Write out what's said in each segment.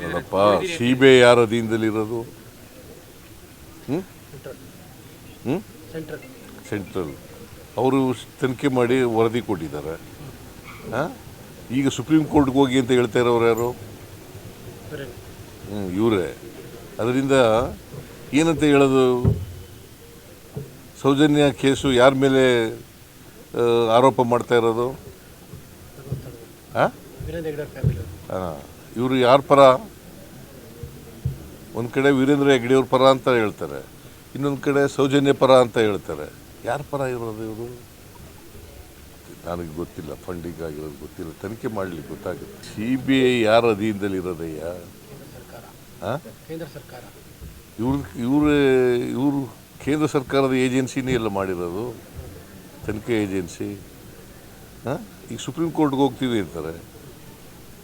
ನೋಡಪ್ಪ C B I ಯಾರ ಅಧೀನದಲ್ಲಿರೋದು ಹ್ಞೂ ಹ್ಞೂ ಸೆಂಟ್ರಲ್. ಸೆಂಟ್ರಲ್. ಅವರು ತನಿಖೆ ಮಾಡಿ ವರದಿ ಕೊಟ್ಟಿದ್ದಾರೆ. ಹಾಂ? ಈಗ ಸುಪ್ರೀಂ ಕೋರ್ಟ್ಗೆ ಹೋಗಿ ಅಂತ ಹೇಳ್ತಾ ಇರೋರು ಯಾರು? ಹ್ಞೂ ಇವರೇ. ಅದರಿಂದ ಏನಂತ ಹೇಳೋದು? ಸೌಜನ್ಯ ಕೇಸು ಯಾರ ಮೇಲೆ ಆರೋಪ ಮಾಡ್ತಾ ಇರೋದು? ಹಾಂ? ಹಾಂ. ಇವರು ಯಾರ ಪರ? ಒಂದು ಕಡೆ ವೀರೇಂದ್ರ ಹೆಗ್ಡೆಯವ್ರ ಪರ ಅಂತ ಹೇಳ್ತಾರೆ. ಇನ್ನೊಂದು ಕಡೆ ಸೌಜನ್ಯ ಪರ ಅಂತ ಹೇಳ್ತಾರೆ. ಯಾರ ಪರ ಇರೋದು ಇವರು? ನನಗೆ ಗೊತ್ತಿಲ್ಲ ಫಂಡಿಂಗ್ ಆಗಿರೋದು ಗೊತ್ತಿಲ್ಲ. ತನಿಖೆ ಮಾಡಲಿಕ್ಕೆ ಗೊತ್ತಾಗುತ್ತೆ. ಸಿ ಬಿ ಐ ಯಾರ ಅಧೀನದಲ್ಲಿ ಇರೋದಯ್ಯ ಸರ್ಕಾರ ಹಾಂ ಕೇಂದ್ರ ಸರ್ಕಾರ. ಇವ್ರ ಇವರು ಇವರು ಕೇಂದ್ರ ಸರ್ಕಾರದ ಏಜೆನ್ಸಿನೇ ಎಲ್ಲ ಮಾಡಿರೋದು? ತನಿಖೆ ಏಜೆನ್ಸಿ? ಹಾಂ ಈಗ ಸುಪ್ರೀಂ ಕೋರ್ಟ್ಗೆ ಹೋಗ್ತೀವಿ ಅಂತಾರೆ.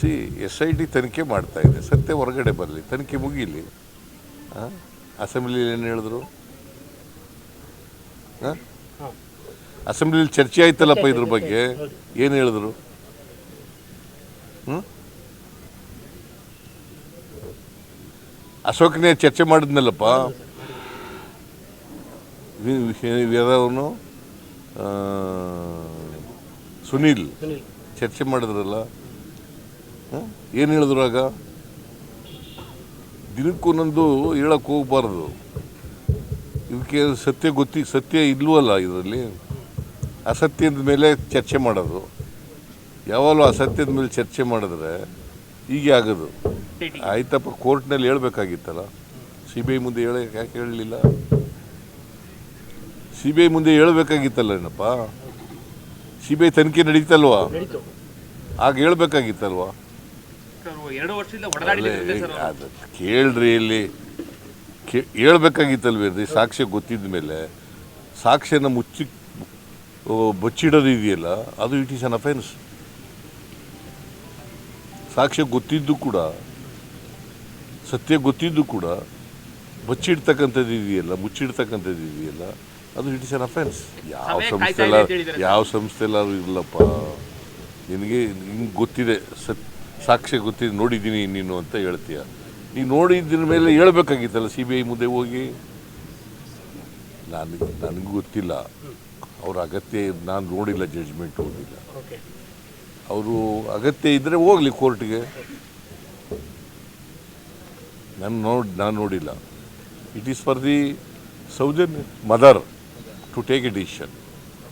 ಸಿ ಎಸ್ ಐ ಡಿ ತನಿಖೆ ಮಾಡ್ತಾ ಇದೆ. ಸತ್ಯ ಹೊರಗಡೆ ಬರಲಿ. ತನಿಖೆ ಮುಗೀಲಿ. ಅಸೆಂಬ್ಲಿಲಿ ಏನು ಹೇಳಿದ್ರು? ಅಸೆಂಬ್ಲಿಲಿ ಚರ್ಚೆ ಆಯ್ತಲ್ಲಪ್ಪ ಇದ್ರ ಬಗ್ಗೆ? ಏನು ಹೇಳಿದ್ರು? ಹ್ಞೂ ಅಶೋಕ್ನೇ ಚರ್ಚೆ ಮಾಡಿದ್ನಲ್ಲಪ್ಪ. ಯಾರವನು? ಸುನಿಲ್. ಚರ್ಚೆ ಮಾಡಿದ್ರಲ್ಲ. ಏನು ಹೇಳಿದ್ರು ಆಗ? ದಿನಕ್ಕೊಂದೊಂದು ಹೇಳಕ್ಕೆ ಹೋಗಬಾರ್ದು. ಇದಕ್ಕೆ ಸತ್ಯ ಗೊತ್ತಿ ಸತ್ಯ ಇಲ್ವಲ್ಲ ಇದರಲ್ಲಿ? ಅಸತ್ಯದ ಮೇಲೆ ಚರ್ಚೆ ಮಾಡೋದು. ಯಾವಾಗಲೂ ಅಸತ್ಯದ ಮೇಲೆ ಚರ್ಚೆ ಮಾಡಿದ್ರೆ ಹೀಗೆ ಆಗೋದು. ಆಯ್ತಪ್ಪ ಕೋರ್ಟ್ನಲ್ಲಿ ಹೇಳ್ಬೇಕಾಗಿತ್ತಲ್ಲ? ಸಿ ಬಿ ಐ ಮುಂದೆ ಹೇಳ ಯಾಕೆ ಹೇಳಲಿಲ್ಲ? ಸಿ ಬಿ ಐ ಮುಂದೆ ಹೇಳ್ಬೇಕಾಗಿತ್ತಲ್ಲ ಏನಪ್ಪ? ಸಿ ಬಿ ಐ ತನಿಖೆ ನಡೀತಲ್ವಾ? ಆಗ ಹೇಳ್ಬೇಕಾಗಿತ್ತಲ್ವಾ? ಎರಡು ವರ್ಷದಿಂದ ಅದು ಕೇಳ್ರಿ ಇಲ್ಲಿ. ಕೇ ಸಾಕ್ಷಿ ಸಾಕ್ಷ್ಯ ಗೊತ್ತಿದ್ದ ಮೇಲೆ. ಸಾಕ್ಷ್ಯನ ಮುಚ್ಚಿ ಬಚ್ಚಿಡೋದು ಇದೆಯಲ್ಲ ಅದು ಇಟ್ ಈಸ್ ಅನ್ ಅಫೆನ್ಸ್. ಸಾಕ್ಷ್ಯ ಗೊತ್ತಿದ್ದು ಕೂಡ ಸತ್ಯ ಗೊತ್ತಿದ್ದು ಕೂಡ ಬಚ್ಚಿಡ್ತಕ್ಕಂಥದ್ದು ಇದೆಯಲ್ಲ ಮುಚ್ಚಿಡ್ತಕ್ಕಂಥದ್ದು ಇದೆಯಲ್ಲ ಅದು ಇಟ್ ಈಸ್ ಅನ್ ಅಫೆನ್ಸ್. ಯಾವ ಸಂಸ್ಥೆಲ್ಲ ಯಾವ ಸಂಸ್ಥೆ ಎಲ್ಲಾರು ಇರಲಪ್ಪ ನಿನಗೆ ಹಿಂಗೆ ಗೊತ್ತಿದೆ ಸತ್ ಸಾಕ್ಷ್ಯ ಗೊತ್ತಿದ್ದು ನೋಡಿದ್ದೀನಿ ನೀನು ಅಂತ ಹೇಳ್ತೀಯ. ನೀನು ನೋಡಿದ್ದಿನ ಮೇಲೆ ಹೇಳ್ಬೇಕಾಗಿತ್ತಲ್ಲ ಸಿ ಬಿ ಐ ಮುಂದೆ ಹೋಗಿ? ನನಗೆ ನನಗೂ ಗೊತ್ತಿಲ್ಲ. ಅವ್ರ ಅಗತ್ಯ ನಾನು ನೋಡಿಲ್ಲ ಜಡ್ಜ್ಮೆಂಟ್ ಹೋಗಿಲ್ಲ ಅವರು ಅಗತ್ಯ ಇದ್ದರೆ ಹೋಗಲಿ ಕೋರ್ಟ್ಗೆ. ನಾನು ನೋಡಿ ನಾನು ನೋಡಿಲ್ಲ. It is for the ಸೌಜನ್ mother to take a decision